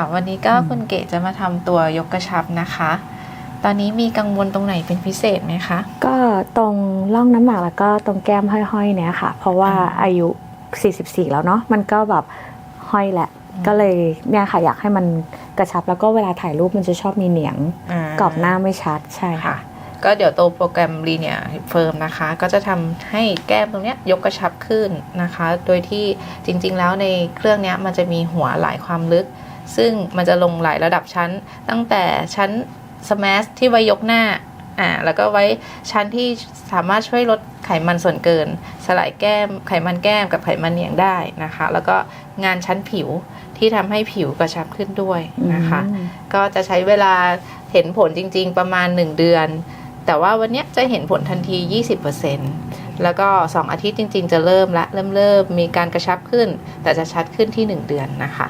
ค่ะวันนี้ก็คุณเก๋จะมาทำตัวยกกระชับนะคะ ตอนนี้มีกังวลตรงไหนเป็นพิเศษไหมคะ ก็ตรงร่องน้ำหมากแล้วก็ตรงแก้มห้อยๆเนี่ยค่ะ เพราะว่าอ่าอายุ 44 แล้วเนาะมันก็แบบห้อยแหละ ก็เลยเนี่ยค่ะอยากให้มันกระชับแล้วก็เวลาถ่ายรูปมันจะชอบมีเหนียงกรอบหน้าไม่ชัดใช่ค่ะค่ะก็เดี๋ยวตัวโปรแกรม Linear Firm นะคะ ก็จะทำให้แก้มตรงเนี้ยยกกระชับขึ้นนะคะ โดยที่จริงๆแล้วในเครื่องเนี้ยมันจะมีหัวหลายความลึก ซึ่งมันจะลงหลายระดับชั้น ตั้งแต่ชั้น Smash ที่ไว้ยกหน้าอ่าแล้วก็ไว้ชั้นที่สามารถช่วยลดไขมันส่วนเกิน สลายแก้ม ไขมันแก้มกับไขมันเหนียงได้นะคะ แล้วก็งานชั้นผิวที่ทำให้ผิวกระชับขึ้นด้วยนะคะอืมก็จะใช้เวลาเห็นผลจริง ๆ ประมาณ 1 เดือน แต่ว่าวันเนี้ยจะเห็นผลทันที 20%แล้วก็ 2 อาทิตย์จริง ๆ จะเริ่มละเริ่มเริ่มมีการกระชับขึ้น แต่จะชัดขึ้นที่ 1 เดือนนะคะ